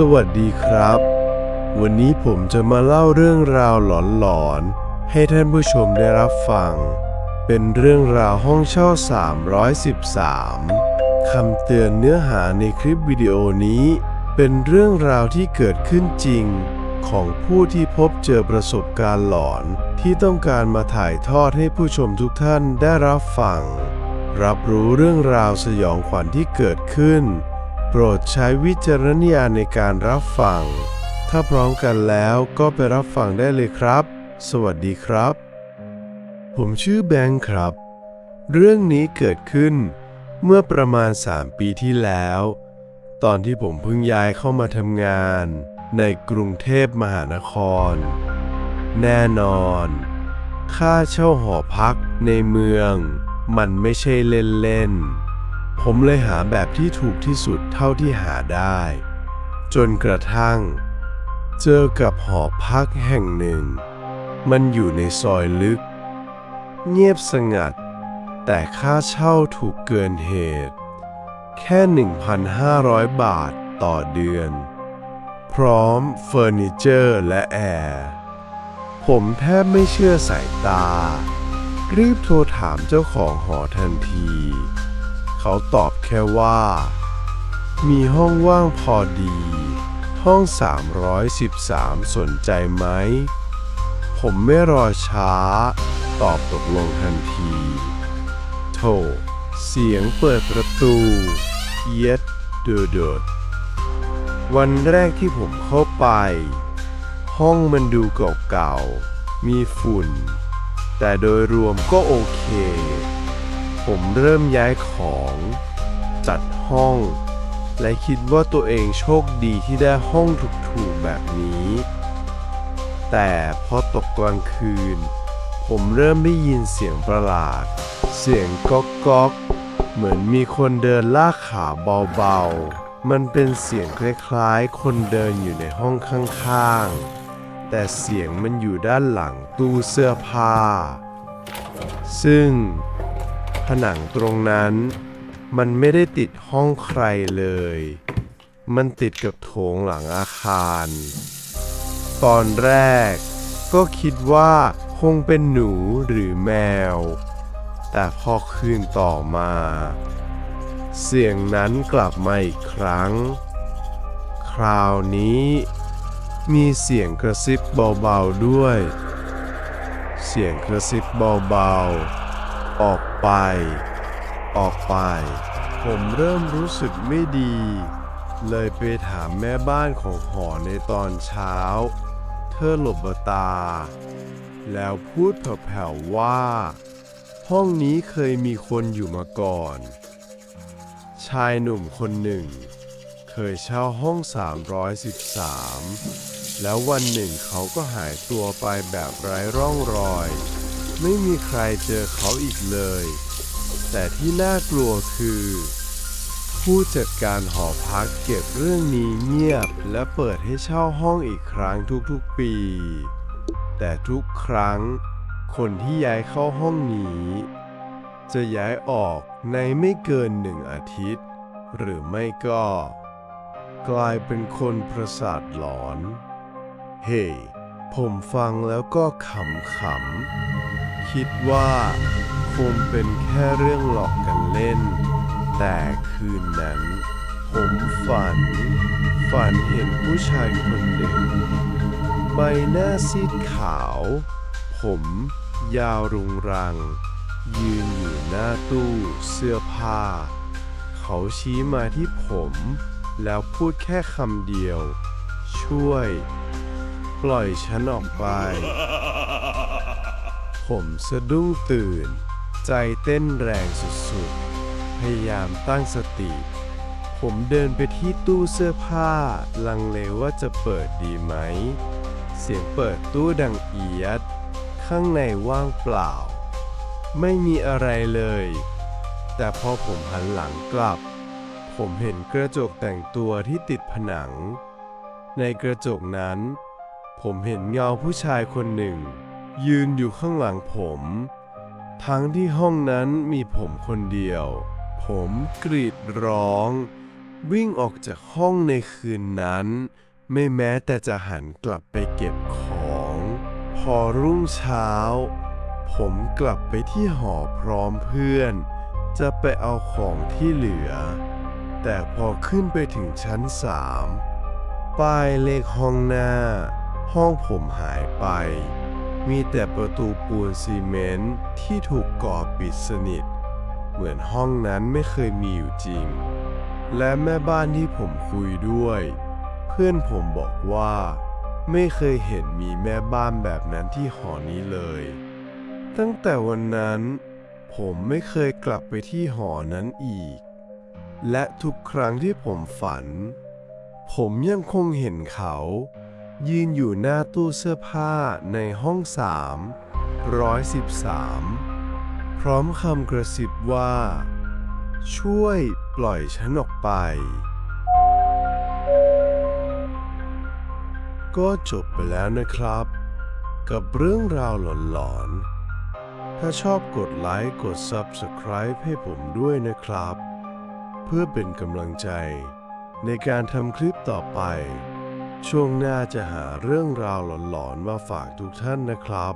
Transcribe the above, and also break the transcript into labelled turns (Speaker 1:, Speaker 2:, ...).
Speaker 1: สวัสดีครับ วันนี้ผมจะมาเล่าเรื่องราวหลอนๆ ให้ท่านผู้ชมได้รับฟัง เป็นเรื่องราวห้องเช่า 313 คำเตือนเนื้อหาในคลิปวิดีโอนี้ เป็นเรื่องราวที่เกิดขึ้นจริง ของผู้ที่พบเจอประสบการณ์หลอนที่ต้องการมาถ่ายทอดให้ผู้ชมทุกท่านได้รับฟัง รับรู้เรื่องราวสยองขวัญที่เกิดขึ้น รดใช้วิจารณญาณในการรับฟัง ถ้าพร้อมกันแล้วก็ไปรับฟังได้เลยครับ สวัสดีครับ ผมชื่อแบงค์ครับ เรื่องนี้เกิดขึ้นเมื่อประมาณ 3 ปีที่แล้ว ตอนที่ผมเพิ่งย้ายเข้ามาทำงานในกรุงเทพมหานคร แน่นอน ค่าเช่าหอพักในเมือง มันไม่ใช่เล่นๆ ผมเลยหาแบบที่ถูกที่สุดเท่าที่หาได้ จนกระทั่ง เจอกับหอพักแห่งหนึ่ง มันอยู่ในซอยลึก เงียบสงัด แต่ค่าเช่าถูกเกินเหตุ แค่ 1,500 บาทต่อเดือน พร้อมเฟอร์นิเจอร์และแอร์ผมแทบไม่เชื่อสายตา รีบโทรถามเจ้าของหอทันที เขาตอบแค่ว่า มีห้องว่างพอดี ห้อง 313 สนใจไหม ผมไม่รอช้า ตอบตกลงทันที โถ เสียงเปิดประตู เย็ดเดือดดวันแรกที่ผมเข้าไป ห้องมันดูเก่าๆ มีฝุ่น แต่โดยรวมก็โอเค ผมเริ่มย้ายของ จัดห้อง และคิดว่าตัวเองโชคดีที่ได้ห้องถูกๆแบบนี้ แต่พอตกกลางคืน ผมเริ่มได้ยินเสียงประหลาด เสียงก๊อกก๊อกเหมือนมีคนเดินลากขาเบาๆ มันเป็นเสียงคล้ายๆ คนเดินอยู่ในห้องข้างๆ แต่เสียงมันอยู่ด้านหลังตู้เสื้อผ้า ซึ่ง ผนังตรงนั้น มันไม่ได้ติดห้องใครเลย มันติดกับโถงหลังอาคาร ตอนแรกก็คิดว่าคงเป็นหนูหรือแมว แต่พอคืนต่อมา เสียงนั้นกลับมาอีกครั้ง คราวนี้มีเสียงกระซิบเบาๆด้วย เสียงกระซิบเบาๆ ออก ไป ออกไป ผมเริ่มรู้สึกไม่ดี เลยไปถามแม่บ้านของหอในตอนเช้า เธอหลบตา แล้วพูดแผ่วๆว่า ห้องนี้เคยมีคนอยู่มาก่อน ชายหนุ่มคนหนึ่ง เคยเช่าห้อง 313 แล้ววันหนึ่งเขาก็หายตัวไปแบบไร้ร่องรอย ไม่มีใครเจอเขาอีกเลย แต่ที่น่ากลัวคือ ผู้จัดการหอพักเก็บเรื่องนี้เงียบและเปิดให้เช่าห้องอีกครั้งทุกๆปี แต่ทุกครั้ง คนที่ย้ายเข้าห้องนี้ จะย้ายออกในไม่เกินหนึ่งอาทิตย์ หรือไม่ก็ กลายเป็นคนประสาทหลอน เฮ้ผมฟังแล้วก็ขำๆ คิดว่าคงเป็นแค่เรื่องหลอกกันเล่น แต่คืนนั้น ผมฝัน ฝันเห็นผู้ชายคนหนึ่ง ใบหน้าซีดขาว ผม ยาวรุงรัง ยืนอยู่หน้าตู้เสื้อผ้า เขาชี้มาที่ผม แล้วพูดแค่คำเดียว ช่วย ปล่อยฉันออกไป ผมสะดุ้งตื่น ใจเต้นแรงสุดๆ พยายามตั้งสติ ผมเดินไปที่ตู้เสื้อผ้า ลังเลว่าจะเปิดดีไหม เสียงเปิดตู้ดังเอียด ข้างในว่างเปล่า ไม่มีอะไรเลย แต่พอผมหันหลังกลับ ผมเห็นกระจกแต่งตัวที่ติดผนัง ในกระจกนั้น ผมเห็นเงาผู้ชายคนหนึ่ง ยืนอยู่ข้างหลังผม ทั้งที่ห้องนั้นมีผมคนเดียว ผมกรีดร้อง วิ่งออกจากห้องในคืนนั้น ไม่แม้แต่จะหันกลับไปเก็บของ พอรุ่งเช้า ผมกลับไปที่หอพร้อมเพื่อน จะไปเอาของที่เหลือ แต่พอขึ้นไปถึงชั้นสามป้ายเลขห้องหน้า ห้องผมหายไป มีแต่ประตูปูนซีเมนต์ที่ถูกก่อปิดสนิท เหมือนห้องนั้นไม่เคยมีอยู่จริง และแม่บ้านที่ผมคุยด้วย เพื่อนผมบอกว่า ไม่เคยเห็นมีแม่บ้านแบบนั้นที่หอนี้เลย ตั้งแต่วันนั้น ผมไม่เคยกลับไปที่หอนั้นอีก และทุกครั้งที่ผมฝัน ผมยังคงเห็นเขา ยืนอยู่หน้าตู้เสื้อผ้าในห้องสามร้อยสิบสามพร้อมคำกระซิบว่า ช่วยปล่อยฉันออกไป ก็จบไปแล้วนะครับ กับเรื่องราวหลอนๆ ถ้าชอบกดไลค์กด Subscribe ให้ผมด้วยนะครับ เพื่อเป็นกำลังใจในการทำคลิปต่อไป ช่วงหน้าจะหาเรื่องราวหลอนๆมาฝากทุกท่านนะครับ